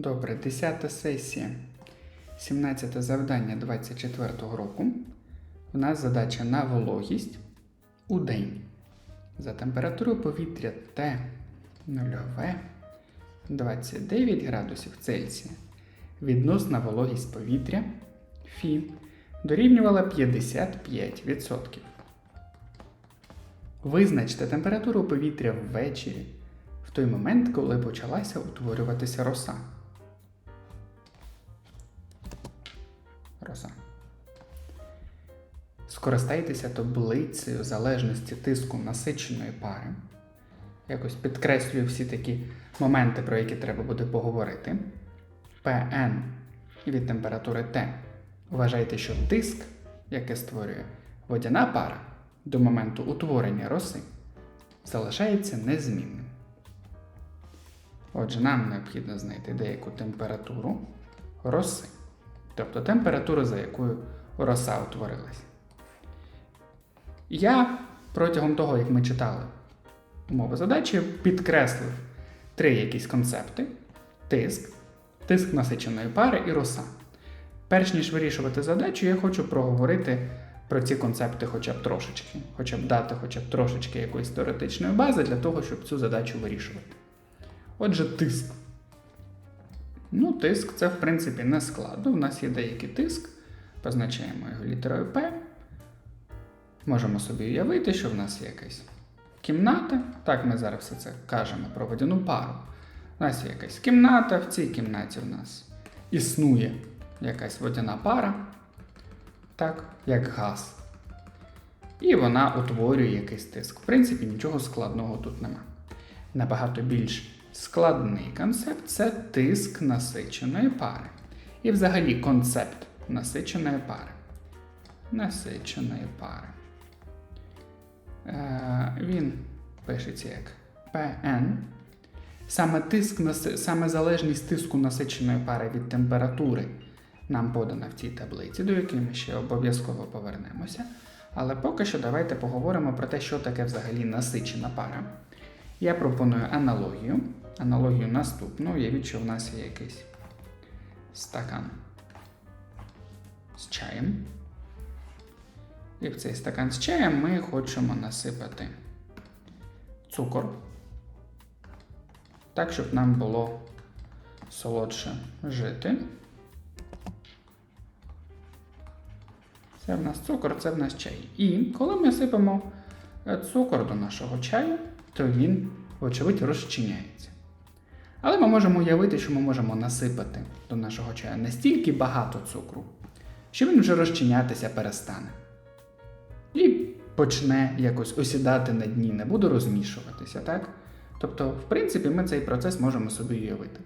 Добре, 10 сесія. 17 завдання 24 року. У нас задача на вологість у день. За температурою повітря Т 0 29 градусів Цельсія. Відносна вологість повітря Фі дорівнювала 55%. Визначте температуру повітря ввечері в той момент, коли почалася утворюватися роса. Роса. Скористайтеся таблицею залежності тиску насиченої пари. Якось підкреслюю всі такі моменти, про які треба буде поговорити. ПН від температури Т. Вважайте, що тиск, який створює водяна пара до моменту утворення роси, залишається незмінним. Отже, нам необхідно знайти деяку температуру роси, тобто температуру, за якою роса утворилась. Я протягом того, як ми читали умови задачі, підкреслив три якісь концепти: тиск, тиск насиченої пари і роса. Перш ніж вирішувати задачу, я хочу проговорити про ці концепти хоча б трошечки, хоча б дати хоча б трошечки якоїсь теоретичної бази для того, щоб цю задачу вирішувати. Отже, тиск. Ну, тиск це, в принципі, не складно. У нас є деякий тиск, позначаємо його літерою П. Можемо собі уявити, що в нас є якась кімната. Так, ми зараз все це кажемо про водяну пару. У нас є якась кімната, в цій кімнаті у нас існує якась водяна пара, так, як газ. І вона утворює якийсь тиск. В принципі, нічого складного тут нема. Набагато більш складний концепт це тиск насиченої пари. І взагалі концепт насиченої пари. Насиченої пари. Е, він пишеться як PN. Саме тиск, саме залежність тиску насиченої пари від температури нам подана в цій таблиці, до якої ми ще обов'язково повернемося. Але поки що давайте поговоримо про те, що таке взагалі насичена пара. Я пропоную аналогію. Аналогію наступну. Уявіть, що в нас є якийсь стакан з чаєм. І в цей стакан з чаєм ми хочемо насипати цукор. Так, щоб нам було солодше жити. Це в нас цукор, це в нас чай. І коли ми сипемо е, цукор до нашого чаю, то він, вочевидь, розчиняється. Але ми можемо уявити, що ми можемо насипати до нашого чаю настільки багато цукру, що він вже розчинятися перестане. І почне якось осідати на дні, не буде розмішуватися, так? Тобто, в принципі, ми цей процес можемо собі уявити.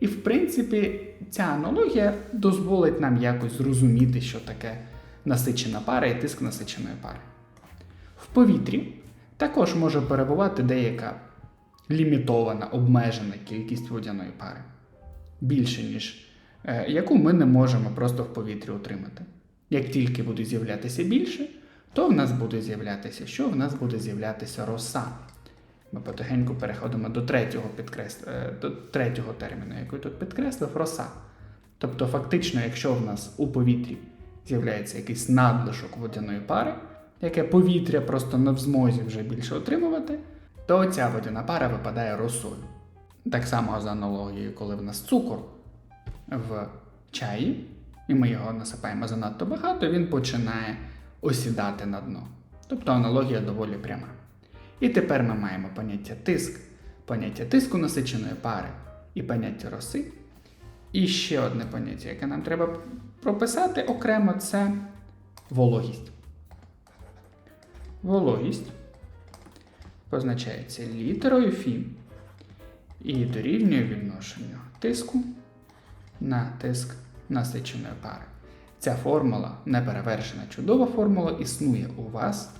І в принципі, ця аналогія дозволить нам якось зрозуміти, що таке насичена пара і тиск насиченої пари. В повітрі також може перебувати деяка лімітована, обмежена кількість водяної пари, більше, ніж е, яку ми не можемо просто в повітрі отримати. Як тільки буде з'являтися більше, то в нас буде з'являтися що? В нас буде з'являтися роса. Ми потихеньку переходимо до третього, підкрес... е, до третього терміну, який тут підкреслив роса. Тобто, фактично, якщо в нас у повітрі з'являється якийсь надлишок водяної пари, яке повітря просто не в змозі вже більше отримувати, то ця водяна пара випадає росою. Так само за аналогією, коли в нас цукор в чаї, і ми його насипаємо занадто багато, він починає осідати на дно. Тобто аналогія доволі пряма. І тепер ми маємо поняття тиск, поняття тиску насиченої пари і поняття роси. І ще одне поняття, яке нам треба прописати окремо, це вологість. Вологість позначається літерою Фі і дорівнює відношенню тиску на тиск насиченої пари. Ця формула, неперевершена чудова формула, існує у вас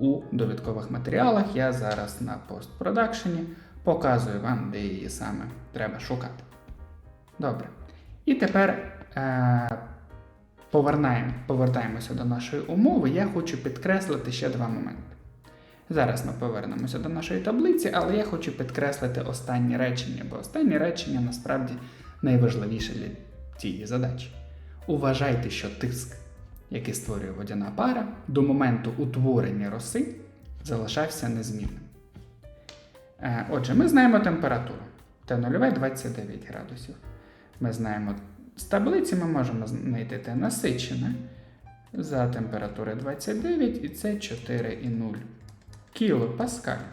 у довідкових матеріалах. Я зараз на постпродакшені показую вам, де її саме треба шукати. Добре. І тепер е- повертаємося до нашої умови. Я хочу підкреслити ще два моменти. Зараз ми повернемося до нашої таблиці, але я хочу підкреслити останнє речення, бо останнє речення насправді найважливіше для цієї задачі. Уважайте, що тиск, який створює водяна пара, до моменту утворення роси залишався незмінним. Е, Отже, ми знаємо температуру. Т0 29 градусів. Ми знаємо з таблиці, ми можемо знайти те насичене за температури 29 і це 4,0 кілопаскаль.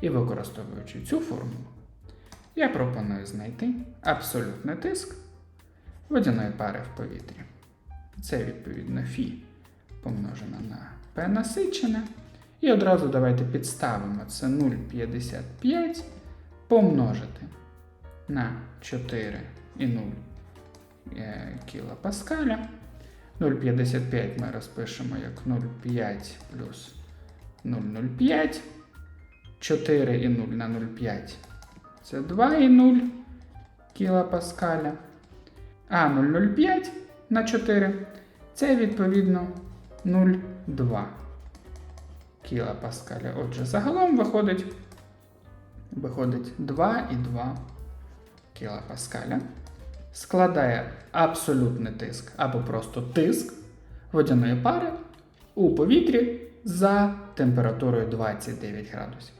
І використовуючи цю формулу, я пропоную знайти абсолютний тиск водяної пари в повітрі. Це відповідно Фі помножено на P насичене. І одразу давайте підставимо це 0,55 помножити на 4,0 е, кілопаскаля. 0,55 ми розпишемо як 0,5 плюс 0,05. 4,0 на 0,5 це 2,0 кілопаскаля. А 0,05 на 4 це відповідно 0,2 кілопаскаля. Отже, загалом виходить, виходить 2,2 кілопаскаля. Складає абсолютний тиск або просто тиск водяної пари у повітрі за температурою 29 градусів.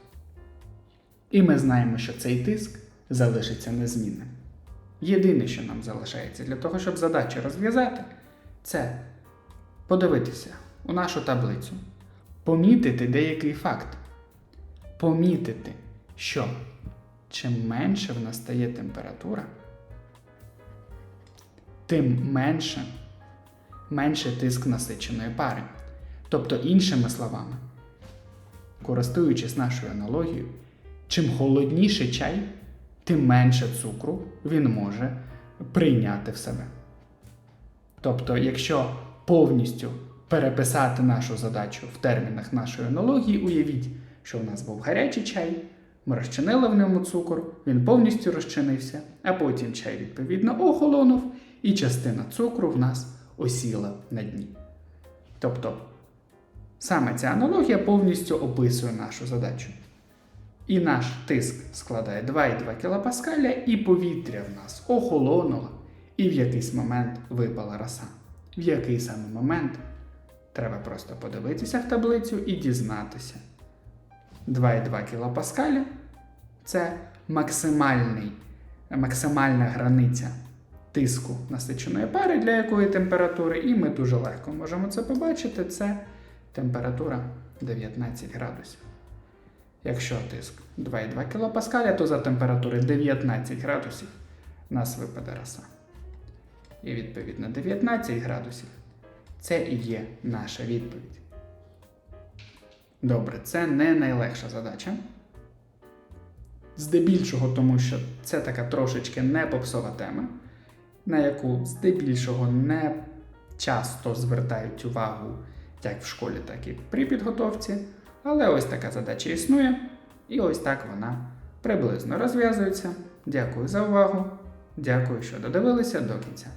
І ми знаємо, що цей тиск залишиться незмінним. Єдине, що нам залишається для того, щоб задачу розв'язати, це подивитися у нашу таблицю, помітити деякий факт. Помітити, що чим менше в нас стає температура, тим менше, менше тиск насиченої пари. Тобто, іншими словами, користуючись нашою аналогією, чим холодніший чай, тим менше цукру він може прийняти в себе. Тобто, якщо повністю переписати нашу задачу в термінах нашої аналогії, уявіть, що у нас був гарячий чай, ми розчинили в ньому цукор, він повністю розчинився, а потім чай відповідно охолонув, і частина цукру в нас осіла на дні. Тобто, саме ця аналогія повністю описує нашу задачу. І наш тиск складає 2,2 кілопаскаля, і повітря в нас охолонуло, і в якийсь момент випала роса. В який саме момент треба просто подивитися в таблицю і дізнатися. 2,2 кілопаскаля це максимальний, максимальна границя тиску насиченої пари, для якої температури, і ми дуже легко можемо це побачити. Це температура 19 градусів. Якщо тиск 2,2 кілопаскаля, то за температури 19 градусів нас випаде роса. І відповідно 19 градусів це і є наша відповідь. Добре, це не найлегша задача. Здебільшого, тому що це така трошечки не попсова тема, на яку здебільшого не часто звертають увагу як в школі, так і при підготовці. Але ось така задача існує, і ось так вона приблизно розв'язується. Дякую за увагу. Дякую, що додивилися до кінця.